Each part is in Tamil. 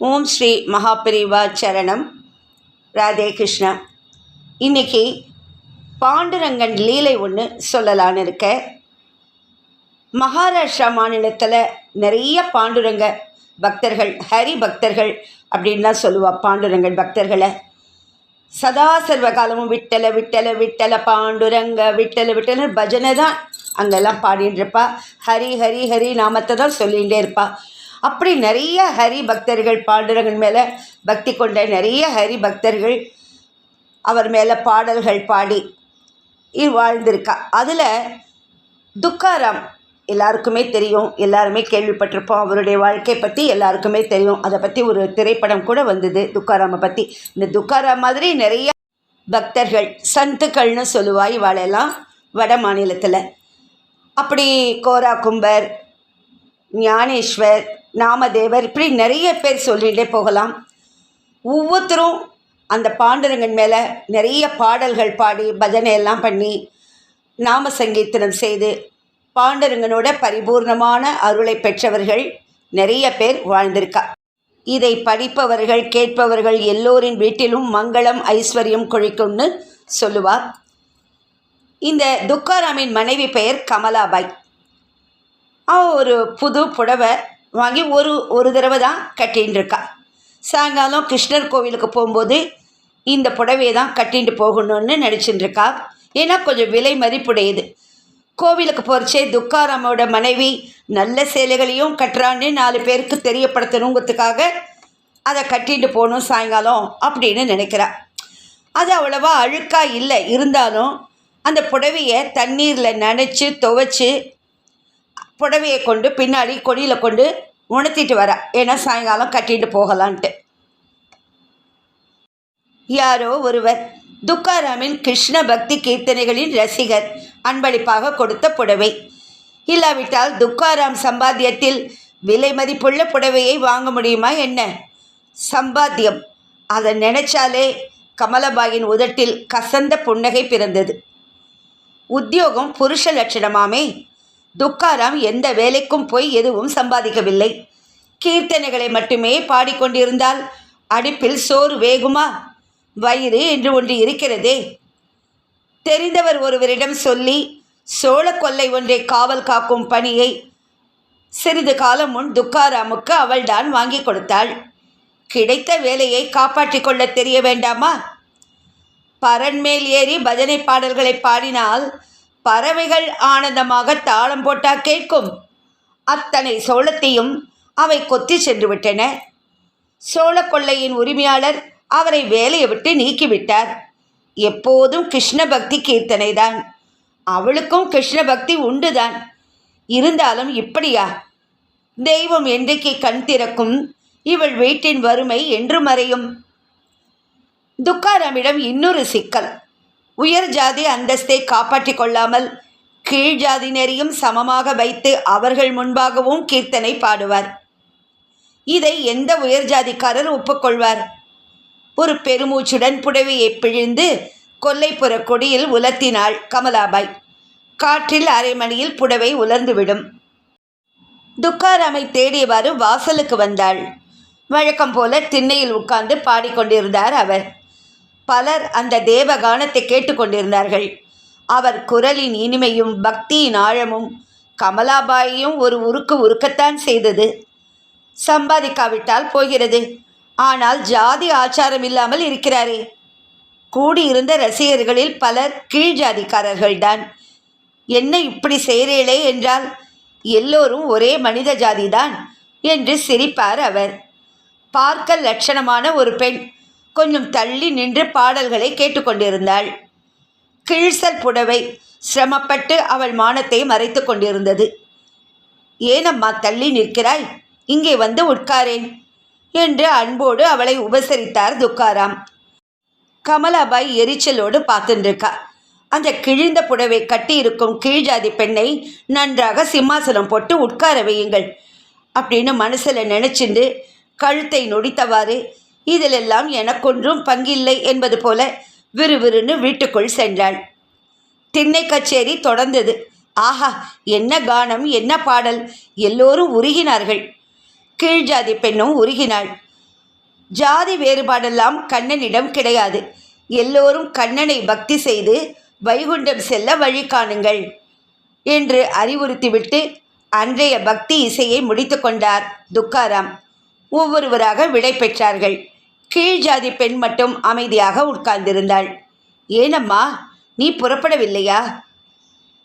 ஓம் ஸ்ரீ மகாபிரிவா சரணம். ராதே கிருஷ்ணா. இன்னைக்கு பாண்டுரங்கன் லீலை ஒன்று சொல்லலான்னு இருக்கேன் மகாராஷ்டிரா மாநிலத்தில் நிறைய பாண்டுரங்க பக்தர்கள் ஹரி பக்தர்கள் அப்படின்லாம் சொல்லுவாள் பாண்டுரங்கன் பக்தர்களை. சதா சர்வ காலமும் விட்டலை விட்டலை விட்டலை பாண்டுரங்க விட்டலை விட்டலை பஜனை தான் அங்கெல்லாம் பாடிட்டு இருப்பா ஹரி ஹரி ஹரி நாமத்தை தான் சொல்லிகிட்டே இருப்பாள் அப்படி நிறைய ஹரி பக்தர்கள் பாடல்கள் மேலே பக்தி கொண்ட நிறைய ஹரி பக்தர்கள் அவர் மேலே பாடல்கள் பாடி இ- வாழ்ந்திருக்கா. அதில் துக்காராம் எல்லாருக்குமே தெரியும். எல்லாருமே கேள்விப்பட்டிருப்போம். அவருடைய வாழ்க்கை பற்றி எல்லாருக்குமே தெரியும். அதை பற்றி ஒரு திரைப்படம் கூட வந்தது துக்காராமை பற்றி இந்த துக்காராம் மாதிரி நிறைய பக்தர்கள் சந்துக்கள்னு சொல்லுவாய் இவாளெல்லாம் வட மாநிலத்தில். அப்படி கோரா கும்பர் ஞானேஸ்வர் நாமதேவர் இப்படி நிறைய பேர் சொல்லிகிட்டே போகலாம். ஒவ்வொருத்தரும் அந்த பாண்டரங்கன் மேலே நிறைய பாடல்கள் பாடி பஜனை எல்லாம் பண்ணி நாம சங்கீர்த்தனம் செய்து பாண்டரங்கனோட பரிபூர்ணமான அருளை பெற்றவர்கள் நிறைய பேர் வாழ்ந்திருக்கா. இதை படிப்பவர்கள் கேட்பவர்கள் எல்லோரின் வீட்டிலும் மங்களம் ஐஸ்வர்யம் கொழிக்கும்னு சொல்லுவார். இந்த துக்காராமின் மனைவி பெயர் கமலாபாய். அவ ஒரு புது புடவை வாங்கி ஒரு ஒரு தடவை தான் கட்டின்னு இருக்கா. சாயங்காலம் கிருஷ்ணர் கோவிலுக்கு போகும்போது இந்த புடவையை தான் கட்டிட்டு போகணும்னு நினச்சின்னு இருக்கா. ஏன்னா கொஞ்சம் விலை மதிப்புடையது. கோவிலுக்கு போகிறச்சே துக்காராமோட மனைவி நல்ல சேலைகளையும் கட்டுறான்னு நாலு பேருக்கு தெரியப்படுத்தணுங்கிறதுக்காக அதை கட்டிட்டு போகணும் சாயங்காலம் அப்படின்னு நினைக்கிறா. அது அவ்வளவா அழுக்காக இல்லை. இருந்தாலும் அந்த புடவையை தண்ணீரில் நனைச்சி துவைச்சி புடவையை கொண்டு பின்னாடி கொடியில் கொண்டு உணர்த்திட்டு வரா. ஏன்னா சாயங்காலம் கட்டிட்டு போகலான்ட்டு. யாரோ ஒருவர் துக்காராமின் கிருஷ்ண பக்தி கீர்த்தனைகளின் ரசிகர் அன்பளிப்பாக கொடுத்த புடவை. இல்லாவிட்டால் துக்காராம் சம்பாத்தியத்தில் விலை மதிப்புள்ள புடவையை வாங்க முடியுமா என்ன? சம்பாத்தியம். அதை நினைச்சாலே கமலபாயின் உதட்டில் கசந்த புன்னகை பிறந்தது. உத்தியோகம் புருஷ லட்சணமாமே. துக்காராம் எந்த வேலைக்கும் போய் எதுவும் சம்பாதிக்கவில்லை. கீர்த்தனைகளை மட்டுமே பாடிக்கொண்டிருந்தால் அடுப்பில் சோறு வேகுமா? வயிறு என்று ஒன்று இருக்கிறதே. தெரிந்தவர் ஒருவரிடம் சொல்லி சோழ கொல்லை ஒன்றை காவல் காக்கும் பணியை சிறிது காலம் முன் துக்காராமுக்கு அவள்தான் வாங்கி கொடுத்தாள். கிடைத்த வேலையை காப்பாற்றிக் கொள்ள தெரிய வேண்டாமா? பரண்மேல் ஏறி பஜனை பாடல்களை பாடினால் பறவைகள் ஆனந்தமாக தாளம் போட்டா கேட்கும். அத்தனை சோளத்தையும் அவை கொத்தி சென்று விட்டன சோழ கொள்ளையின் உரிமையாளர் அவரை வேலையை விட்டு நீக்கிவிட்டார். எப்போதும் கிருஷ்ண பக்தி கீர்த்தனைதான். அவளுக்கும் கிருஷ்ண பக்தி உண்டுதான். இருந்தாலும் இப்படியா? தெய்வம் என்றைக்கு கண் திறக்கும்? இவள் வீட்டின் வறுமை என்று மறையும். துக்காராமிடம் இன்னொரு சிக்கல். உயர் ஜாதி அந்தஸ்தை காப்பாற்றிக் கொள்ளாமல் கீழ் ஜாதியினரையும் சமமாக வைத்து அவர்கள் முன்பாகவும் கீர்த்தனை பாடுவார். இதை எந்த உயர் ஜாதிக்காரர் ஒப்புக்கொள்வார்? ஒரு பெருமூச்சுடன் புடவையை பிழிந்து கொல்லைப்புற கொடியில் உலர்த்தினாள் கமலாபாய். காற்றில் அரை மணியில் புடவை உலர்ந்துவிடும். துக்காராமை தேடியவாறு வாசலுக்கு வந்தாள். வழக்கம் போல திண்ணையில் உட்கார்ந்து பாடிக்கொண்டிருந்தார் அவர். பலர் அந்த தேவகானத்தை கேட்டுக்கொண்டிருந்தார்கள். அவர் குரலின் இனிமையும் பக்தியின் ஆழமும் கமலாபாயையும் ஒரு உருக்கு உருக்கத்தான் செய்தது. சம்பாதிக்காவிட்டால் போகிறது. ஆனால் ஜாதி ஆச்சாரம் இல்லாமல் இருக்கிறாரே. கூடியிருந்த ரசிகர்களில் பலர் கீழ் ஜாதிக்காரர்கள்தான். என்ன இப்படி செய்கிறீளே என்றால் எல்லோரும் ஒரே மனித ஜாதிதான் என்று சிரிப்பார் அவர். பார்க்க லட்சணமான ஒரு பெண் கொஞ்சம் தள்ளி நின்று பாடல்களை கேட்டுக்கொண்டிருந்தாள். கிழிசல் புடவை சிரமப்பட்டு அவள் மானத்தை மறைத்து கொண்டிருந்தது. ஏனம்மா தள்ளி நிற்கிறாய்? இங்கே வந்து உட்காரேன் என்று அன்போடு அவளை உபசரித்தார் துக்காராம். கமலாபாய் எரிச்சலோடு பார்த்துருக்கா அந்த கிழிந்த புடவை கட்டியிருக்கும் கீழ்ஜாதி பெண்ணை நன்றாக சிம்மாசனம் போட்டு உட்கார வையுங்கள் அப்படின்னு மனசில் நினச்சிண்டு கழுத்தை நொடித்தவாறு இதிலெல்லாம் எனக்கொன்றும் பங்கில்லை என்பது போல விறுவிறுன்னு வீட்டுக்குள் சென்றாள். திண்ணை கச்சேரி தொடர்ந்தது. ஆஹா என்ன கானம் என்ன பாடல்? எல்லோரும் உருகினார்கள். கீழ்ஜாதி பெண்ணும் உருகினாள். ஜாதி வேறுபாடெல்லாம் கண்ணனிடம் கிடையாது. எல்லோரும் கண்ணனை பக்தி செய்து வைகுண்டம் செல்ல வழி காணுங்கள் என்று அறிவுறுத்திவிட்டு அன்றைய பக்தி இசையை முடித்து கொண்டார் துக்காராம். ஒவ்வொருவராக விடை பெற்றார்கள். கீழ் ஜாதி பெண் மட்டும் அமைதியாக உட்கார்ந்திருந்தாள். ஏனம்மா நீ புறப்படவில்லையா?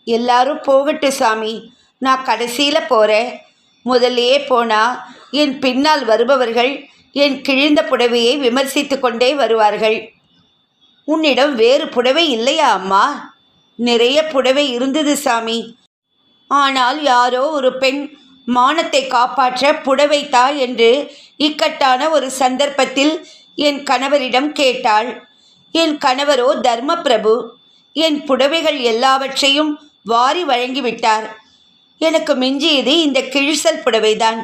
எல்லாரும் போகட்டு சாமி நான் கடைசியில் போகிறேன் முதல்லையே போனால் என் பின்னால் வருபவர்கள் என் கிழிந்த புடவையை விமர்சித்து கொண்டே வருவார்கள். உன்னிடம் வேறு புடவை இல்லையா அம்மா? நிறைய புடவை இருந்தது சாமி. ஆனால் யாரோ ஒரு பெண் மானத்தை காப்பாற்ற புடவை தா என்று இக்கட்டான ஒரு சந்தர்ப்பத்தில் என் கணவரிடம் கேட்டாள் என் கணவரோ தர்மபிரபு என் புடவைகள் எல்லாவற்றையும் வாரி வழங்கிவிட்டார். எனக்கு மிஞ்சியது இந்த கிழிசல் புடவைதான்.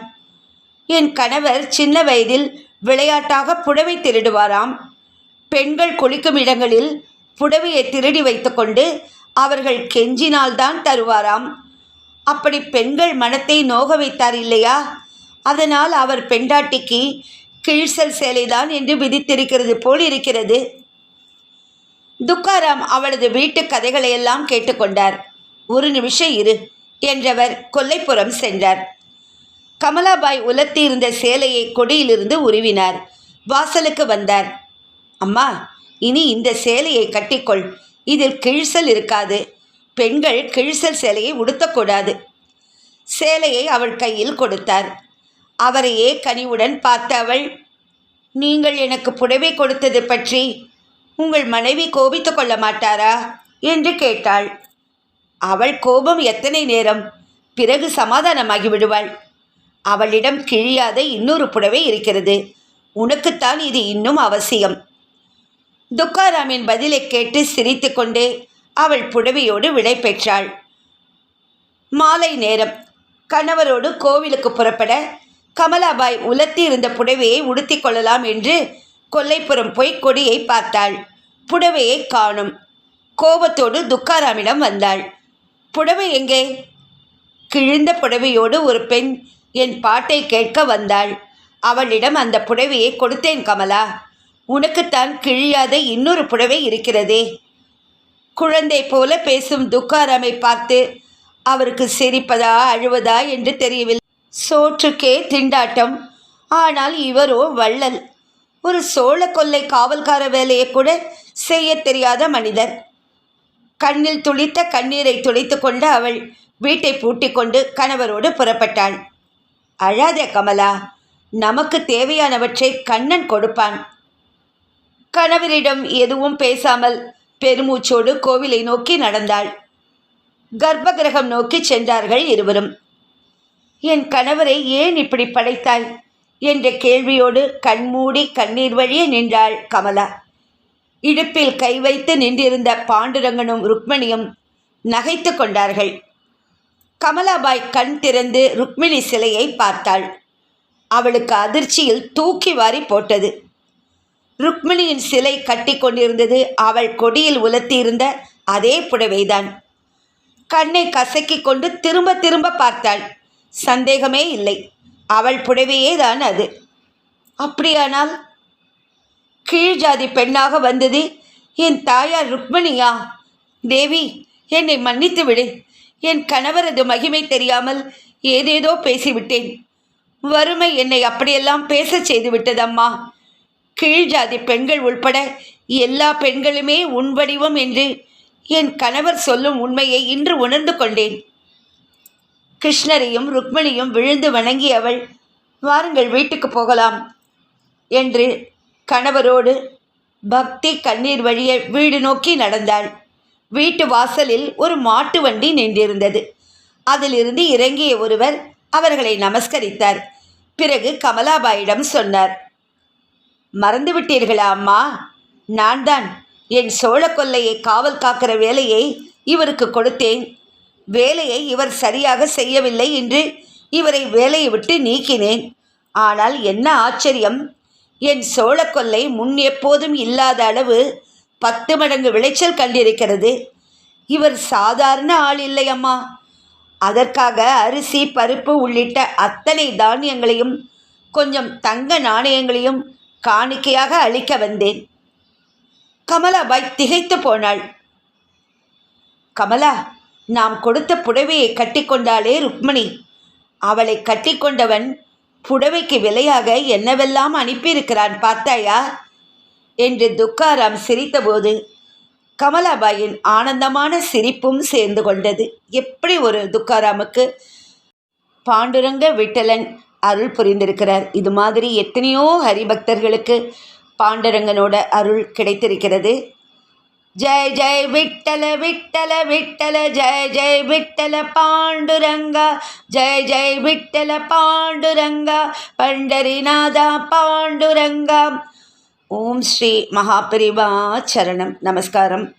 என் கணவர் சின்ன வயதில் விளையாட்டாக புடவை திருடுவாராம். பெண்கள் குளிக்கும் இடங்களில் புடவையை திருடி வைத்துக்கொண்டு அவர்கள் கெஞ்சினால்தான் தருவாராம். அப்படி பெண்கள் மனத்தை நோக வைத்தார் இல்லையா? அதனால் அவர் பெண்டாட்டிக்கு கிழிசல் சேலைதான் என்று விதித்திருக்கிறது போல் இருக்கிறது. துக்காராம் அவளது வீட்டு கதைகளையெல்லாம் கேட்டுக்கொண்டார். ஒரு நிமிஷம் இரு என்றவர் கொல்லைப்புறம் சென்றார். கமலாபாய் உலர்த்தி இருந்த சேலையை கொடியிலிருந்து உருவினார். வாசலுக்கு வந்தார். அம்மா இனி இந்த சேலையை கட்டிக்கொள். இதில் கிழிசல் இருக்காது. பெண்கள் கிழிசல் சேலையை உடுத்தக்கூடாது. சேலையை அவள் கையில் கொடுத்தார். அவரையே கனிவுடன் பார்த்த அவள் நீங்கள் எனக்கு புடவை கொடுத்தது பற்றி உங்கள் மனைவி கோபித்து கொள்ள மாட்டாரா? என்று கேட்டாள். அவள் கோபம் எத்தனை நேரம் பிறகு சமாதானமாகி விடுவாள். அவளிடம் கிழியாத இன்னொரு புடவை இருக்கிறது. உனக்குத்தான் இது இன்னும் அவசியம். துக்காராமின் பதிலை கேட்டு சிரித்துக்கொண்டே அவள் புடவையோடு விடை பெற்றாள். மாலை நேரம் கணவரோடு கோவிலுக்கு புறப்பட கமலாபாய் உலர்த்தி இருந்த புடவையை உடுத்திக் கொள்ளலாம் என்று கொல்லைப்புறம் போய் கொடியை பார்த்தாள். புடவையை காணும். கோபத்தோடு துக்காராமிடம் வந்தாள். புடவை எங்கே? கிழிந்த புடவையோடு ஒரு பெண் என் பாட்டை கேட்க வந்தாள். அவளிடம் அந்த புடவையை கொடுத்தேன் கமலா. உனக்குத்தான் கிழியாத இன்னொரு புடவை இருக்கிறதே. குழந்தை போல பேசும் துக்காராமை பார்த்து அவருக்கு சிரிப்பதா அழுவதா என்று தெரியவில்லை. சோற்றுக்கே திண்டாட்டம். ஆனால் இவரோ வள்ளல். ஒரு சோழ கொல்லை காவல்கார வேலையை கூட செய்ய தெரியாத மனிதர். கண்ணில் துளித்த கண்ணீரை துளைத்து கொண்டு அவள் வீட்டை பூட்டிக் கொண்டு கணவரோடு புறப்பட்டாள் அழாதே கமலா நமக்கு தேவையானவற்றை கண்ணன் கொடுப்பான். கணவரிடம் எதுவும் பேசாமல் பெருமூச்சோடு கோவிலை நோக்கி நடந்தாள். கர்ப்பகிரகம் நோக்கி சென்றார்கள் இருவரும். என் கணவரை ஏன் இப்படி படைத்தாய்? என்ற கேள்வியோடு கண்மூடி கண்ணீர் வழியே நின்றாள் கமலா. இடுப்பில் கை வைத்து நின்றிருந்த பாண்டுரங்கனும் ருக்மணியும் நகைத்து கொண்டார்கள். கமலாபாய் கண் திறந்து ருக்மிணி சிலையை பார்த்தாள். அவளுக்கு அதிர்ச்சியில் தூக்கி வாரி போட்டது. ருக்மிணியின் சிலை கட்டி கொண்டிருந்தது அவள் கொடியில் உலர்த்தியிருந்த அதே புடவைதான். கண்ணை கசக்கிக் கொண்டு திரும்ப திரும்ப பார்த்தாள். சந்தேகமே இல்லை. அவள் புடவையே தான் அது. அப்படியானால் கீழ் ஜாதி பெண்ணாக வந்தது என் தாயார் ருக்மணியா? தேவி என்னை மன்னித்து விடு. என் கணவரது மகிமை தெரியாமல் ஏதேதோ பேசிவிட்டேன். வறுமை என்னை அப்படியெல்லாம் பேசச் செய்து விட்டதம்மா கீழ் ஜாதி பெண்கள் உள்பட எல்லா பெண்களுமே உன் வடிவம் என்று என் கணவர் சொல்லும் உண்மையை இன்று உணர்ந்து கொண்டேன். கிருஷ்ணரையும் ருக்மணியும் விழுந்து வணங்கியவள் வாருங்கள் வீட்டுக்கு போகலாம் என்று கணவரோடு பக்தி கண்ணீர் வழிய வீடு நோக்கி நடந்தாள். வீட்டு வாசலில் ஒரு மாட்டு வண்டி நின்றிருந்தது. அதிலிருந்து இறங்கிய ஒருவர் அவர்களை நமஸ்கரித்தார். பிறகு கமலாபாயிடம் சொன்னார் மறந்துவிட்டீர்களா அம்மா? நான் தான் என் சோழ கொல்லையை காவல் காக்கிற வேலையை இவருக்கு கொடுத்தேன். வேலையை இவர் சரியாக செய்யவில்லை என்று இவரை வேலையை விட்டு நீக்கினேன். ஆனால் என்ன ஆச்சரியம். என் சோழ கொல்லை முன் எப்போதும் இல்லாத அளவு பத்து மடங்கு விளைச்சல் கண்டிருக்கிறது. இவர் சாதாரண ஆள் இல்லை அம்மா. அதற்காக அரிசி பருப்பு உள்ளிட்ட அத்தனை தானியங்களையும் கொஞ்சம் தங்க நாணயங்களையும் காணிக்கையாக அளிக்க வந்தேன். கமலாபாய் திகைத்து போனாள். கமலா நாம் கொடுத்த புடவையை கட்டிக்கொண்டாளே ருக்மணி. அவளை கட்டிக்கொண்டவன் புடவைக்கு விலையாக என்னவெல்லாம் அனுப்பியிருக்கிறான் பார்த்தாயா? என்று துக்காராம் சிரித்தபோது கமலாபாயின் ஆனந்தமான சிரிப்பும் சேர்ந்து கொண்டது. எப்படி ஒரு துக்காராமுக்கு? பாண்டுரங்க விட்டலன் அருள் புரிந்திருக்கிறார். இது மாதிரி எத்தனையோ ஹரிபக்தர்களுக்கு பாண்டுரங்கனோட அருள் கிடைத்திருக்கிறது. ஜெய் ஜெய் விட்டல விட்டல விட்டல ஜெய் ஜெய் விட்டல பாண்டுரங்கா. ஜெய் ஜெய் விட்டல பாண்டுரங்கா பண்டரிநாதா பாண்டுரங்கா. ஓம் ஸ்ரீ மகாபரிவா சரணம். நமஸ்காரம்.